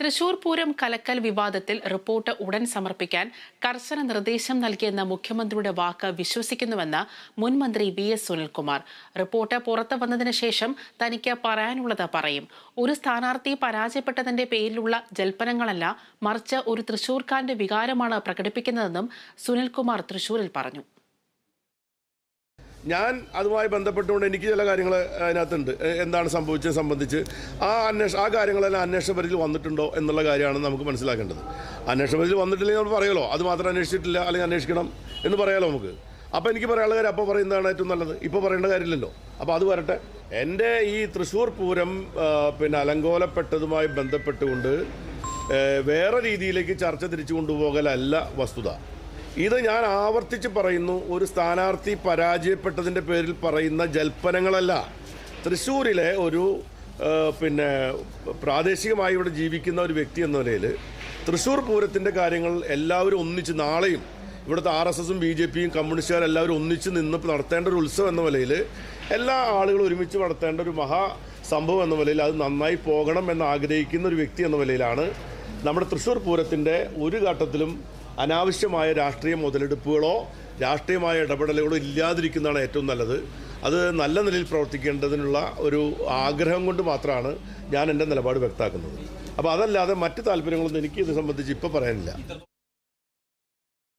തൃശൂർ പൂരം കലക്കൽ വിവാദത്തിൽ റിപ്പോർട്ട് ഉടൻ സമർപ്പിക്കാൻ കർശന നിർദ്ദേശം നൽകിയെന്ന മുഖ്യമന്ത്രിയുടെ വാക്ക് വിശ്വസിക്കുന്നുവെന്ന് മുൻമന്ത്രി വി എസ് സുനിൽകുമാർ. റിപ്പോർട്ട് പുറത്തു വന്നതിന് ശേഷം തനിക്ക് പറയാനുള്ളത് പറയും. ഒരു സ്ഥാനാർത്ഥി പരാജയപ്പെട്ടതിന്റെ പേരിലുള്ള ജൽപ്പനങ്ങളല്ല മറിച്ച് ഒരു തൃശൂർക്കാരന്റെ വികാരമാണ് പ്രകടിപ്പിക്കുന്നതെന്നും സുനിൽകുമാർ തൃശൂരിൽ പറഞ്ഞു. ഞാൻ അതുമായി ബന്ധപ്പെട്ടുകൊണ്ട് എനിക്ക് ചില കാര്യങ്ങൾ അതിനകത്തുണ്ട്. എന്താണ് സംഭവിച്ചത് സംബന്ധിച്ച് ആ അന്വേഷ ആ കാര്യങ്ങളെല്ലാം അന്വേഷണ പരിധിയിൽ വന്നിട്ടുണ്ടോ എന്നുള്ള കാര്യമാണ് നമുക്ക് മനസ്സിലാക്കേണ്ടത്. അന്വേഷണ പരിധിയിൽ വന്നിട്ടില്ലെങ്കിൽ നമ്മൾ പറയുമല്ലോ അത് മാത്രം അന്വേഷിച്ചിട്ടില്ല അല്ലെങ്കിൽ അന്വേഷിക്കണം എന്ന് പറയാലോ നമുക്ക്? അപ്പോൾ എനിക്ക് പറയാനുള്ള കാര്യം അപ്പോൾ പറയുന്നതാണ് ഏറ്റവും നല്ലത്. ഇപ്പോൾ പറയേണ്ട കാര്യമില്ലല്ലോ. അപ്പോൾ അത് വരട്ടെ. എന്റെ ഈ തൃശ്ശൂർ പൂരം പിന്നെ അലങ്കോലപ്പെട്ടതുമായി ബന്ധപ്പെട്ടുകൊണ്ട് വേറെ രീതിയിലേക്ക് ചർച്ച തിരിച്ചു കൊണ്ടുപോകലല്ല വസ്തുത. ഇത് ഞാൻ ആവർത്തിച്ച് പറയുന്നു ഒരു സ്ഥാനാർത്ഥി പരാജയപ്പെട്ടതിന്റെ പേരിൽ പറയുന്ന ജൽപ്പനങ്ങളല്ല. തൃശ്ശൂരിലെ ഒരു പിന്നെ പ്രാദേശികമായി ഇവിടെ ജീവിക്കുന്ന ഒരു വ്യക്തി എന്ന നിലയിൽ തൃശ്ശൂർ പൂരത്തിന്റെ കാര്യങ്ങൾ എല്ലാവരും ഒന്നിച്ച് നാളെയും ഇവിടുത്തെ ആർ എസ് എസും ബി ജെ പിയും കമ്മ്യൂണിസ്റ്റുകാരും എല്ലാവരും ഒന്നിച്ച് നിന്ന് നടത്തേണ്ട ഒരു ഉത്സവം എന്ന നിലയിൽ എല്ലാ ആളുകളും ഒരുമിച്ച് നടത്തേണ്ട ഒരു മഹാ സംഭവം എന്ന നിലയിൽ അത് നന്നായി പോകണം എന്ന് ആഗ്രഹിക്കുന്ന ഒരു വ്യക്തി എന്ന നിലയിലാണ് നമ്മുടെ തൃശ്ശൂർ പൂരത്തിന്റെ ഒരു ഘട്ടത്തിലും അനാവശ്യമായ രാഷ്ട്രീയ മുതലെടുപ്പുകളോ രാഷ്ട്രീയമായ ഇടപെടലുകളോ ഇല്ലാതിരിക്കുന്നതാണ് ഏറ്റവും നല്ലത്. അത് നല്ല നിലയിൽ പ്രവർത്തിക്കേണ്ടതിനുള്ള ഒരു ആഗ്രഹം കൊണ്ട് മാത്രമാണ് ഞാൻ എന്റെ നിലപാട് വ്യക്തമാക്കുന്നത്. അപ്പോൾ അതല്ലാതെ മറ്റ് താല്പര്യങ്ങളൊന്നും എനിക്ക് ഇത് സംബന്ധിച്ച് ഇപ്പോൾ പറയാനില്ല.